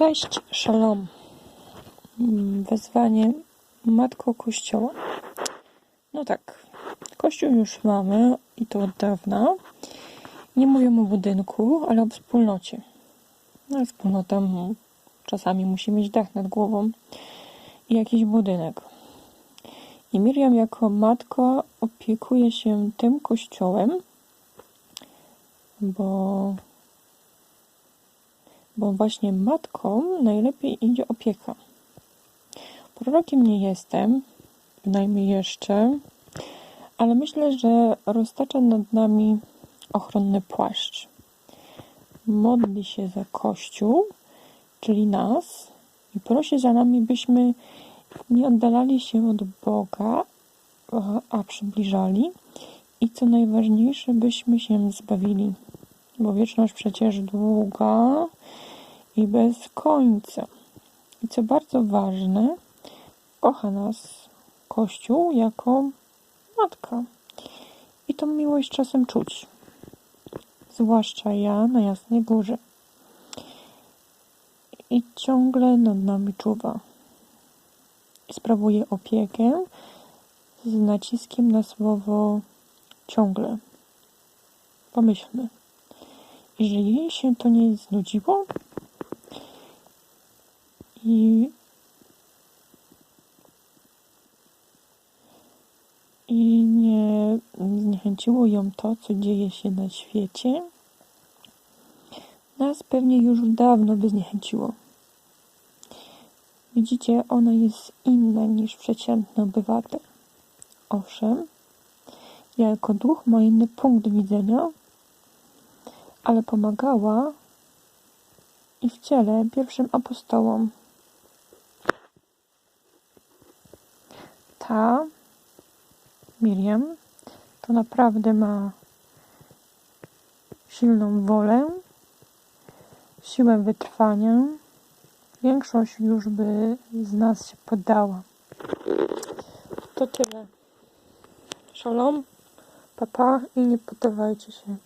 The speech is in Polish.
Cześć, szalom. Mm, Wezwanie Matko Kościoła. No tak, Kościół już mamy i to od dawna. Nie mówię o budynku, ale o wspólnocie. No, wspólnota czasami musi mieć dach nad głową i jakiś budynek. I Miriam jako matka opiekuje się tym kościołem, bo bo właśnie matką najlepiej idzie opieka. Prorokiem nie jestem, bynajmniej jeszcze, ale myślę, że roztacza nad nami ochronny płaszcz. Modli się za Kościół, czyli nas, i prosi za nami, byśmy nie oddalali się od Boga, a przybliżali. I co najważniejsze, byśmy się zbawili, bo wieczność przecież długa i bez końca. I co bardzo ważne, kocha nas Kościół jako matka. I tą miłość czasem czuć. Zwłaszcza ja na Jasnej Górze. I ciągle nad nami czuwa. Sprawuje opiekę z naciskiem na słowo ciągle. Pomyślmy. I że jej się to nie znudziło, i, I nie zniechęciło ją to, co dzieje się na świecie. Nas pewnie już dawno by zniechęciło. Widzicie, ona jest inna niż przeciętny obywatel. Owszem, ja jako duch ma inny punkt widzenia, ale pomagała i w ciele pierwszym apostołom. Ta Miriam to naprawdę ma silną wolę, siłę wytrwania. Większość już by z nas się poddała. To tyle. Szalom, papa i nie poddawajcie się.